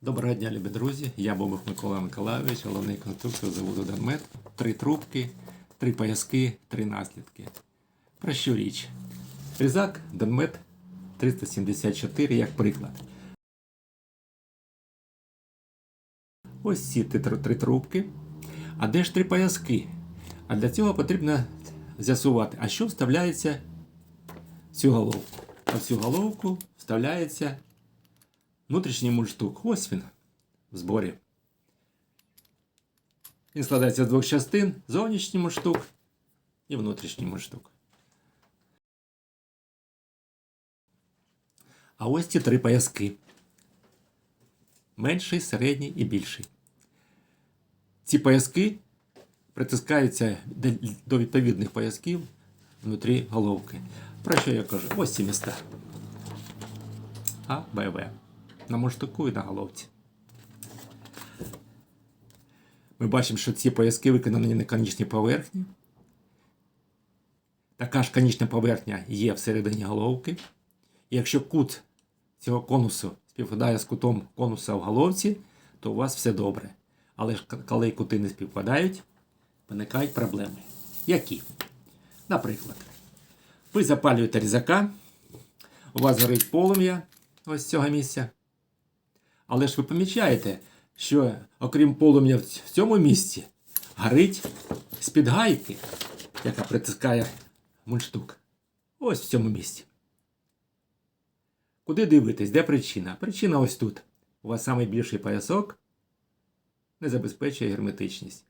Доброго дня, любі друзі. Я Бобух Микола Миколайович, головний конструктор заводу Данмет. Три трубки, три пояски, три наслідки. Про що річ? Різак Данмет 374 як приклад. Ось ці три, трубки. А де ж три пояски? А для цього потрібно з'ясувати, а що вставляється в цю головку. А в цю головку вставляється внутрішній мундштук. Ось він в зборі. Він складається з двох частин: зовнішній мундштук і внутрішній мундштук. А ось ці три пояски. Менший, середній і більший. Ці пояски притискаються до- відповідних поясків внутрі головки. Про що я кажу? Ось ці міста. А, Б, В. На мундштуку і на головці. Ми бачимо, що ці пояски виконані на конічній поверхні. Така ж конічна поверхня є всередині головки. І якщо кут цього конусу співпадає з кутом конуса в головці, то у вас все добре. Але ж коли кути не співпадають, виникають проблеми. Які? Наприклад, ви запалюєте різака, у вас горить полум'я ось з цього місця. Але ж ви помічаєте, що окрім полум'я в цьому місці, горить з-під гайки, яка притискає мундштук. Ось в цьому місці. Куди дивитись? Де причина? Причина ось тут. У вас найбільший поясок не забезпечує герметичність.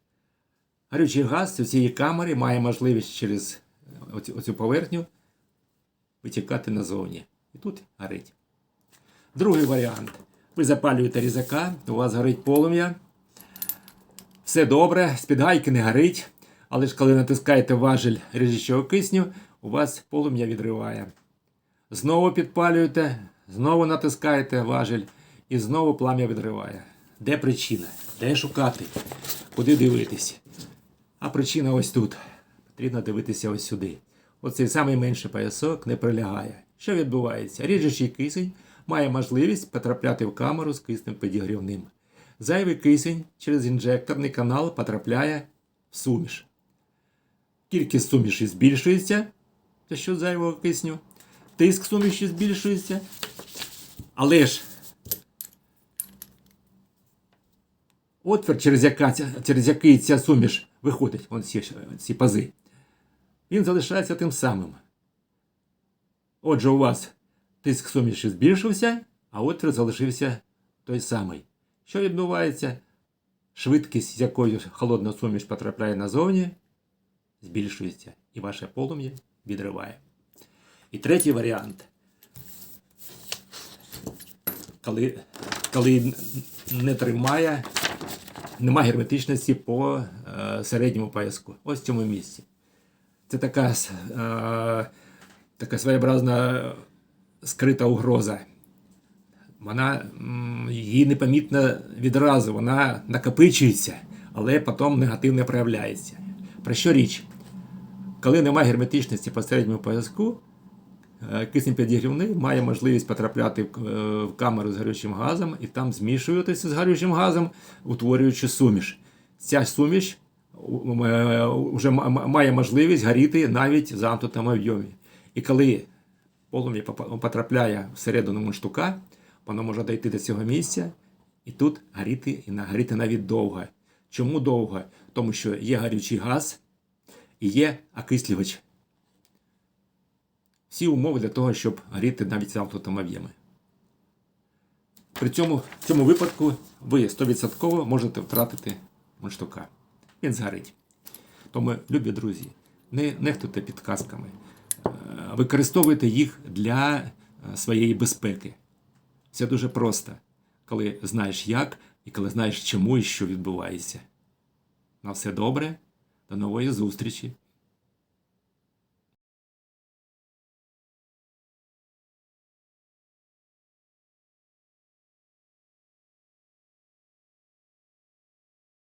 Гарючий газ у цієї камери має можливість через оцю, оцю поверхню витікати назовні. І тут горить. Другий варіант. Ви запалюєте різака, у вас горить полум'я. Все добре, з-під не горить. Але ж коли натискаєте важель ріжучого кисню, у вас полум'я відриває. Знову підпалюєте, знову натискаєте важель і знову плам'я відриває. Де причина? Де шукати? Куди дивитись? А причина ось тут. Потрібно дивитися ось сюди. Оцей самий менший не прилягає. Що відбувається? Ріжучий кисень має можливість потрапляти в камеру з киснем підігрівним. Зайвий кисень через інжекторний канал потрапляє в суміш. Кількість суміші збільшується за що зайвого кисню. Тиск суміші збільшується. Але ж отвір, через, яка, через який ця суміш виходить, вон ці, ці пази, він залишається тим самим. Отже, у вас тиск суміші збільшився, а отвір залишився той самий. Що відбувається? Швидкість, з якою холодна суміш потрапляє назовні, збільшується, і ваше полум'я відриває. І третій варіант. Коли, коли не тримає, немає герметичності по е, середньому пояску. Ось в цьому місці. Це така, е, така своєобразна скрита угроза. Вона її непомітно відразу, вона накопичується, але потім негативно проявляється. Про що річ? Коли немає герметичності по середньому пояску, е, кисень підігрівний має можливість потрапляти в е, камеру з гарючим газом і там змішуватися з гарючим газом, утворюючи суміш. Ця суміш вже має можливість горіти навіть в замкнутому об'ємі. І коли полум'я потрапляє всередину мундштука, воно може дійти до цього місця і тут горіти і нагоріти навіть довго. Чому довго? Тому що є гарючий газ і є окислювач. Всі умови для того, щоб горіти навіть замкнутому об'ємі. При цьому в цьому випадку ви 100% можете втратити мундштука. Він згорить. Тому, любі друзі, не нехтуйте підказками. Використовуйте їх для е, своєї безпеки. Все дуже просто, коли знаєш як і коли знаєш чому і що відбувається. На все добре, до нової зустрічі.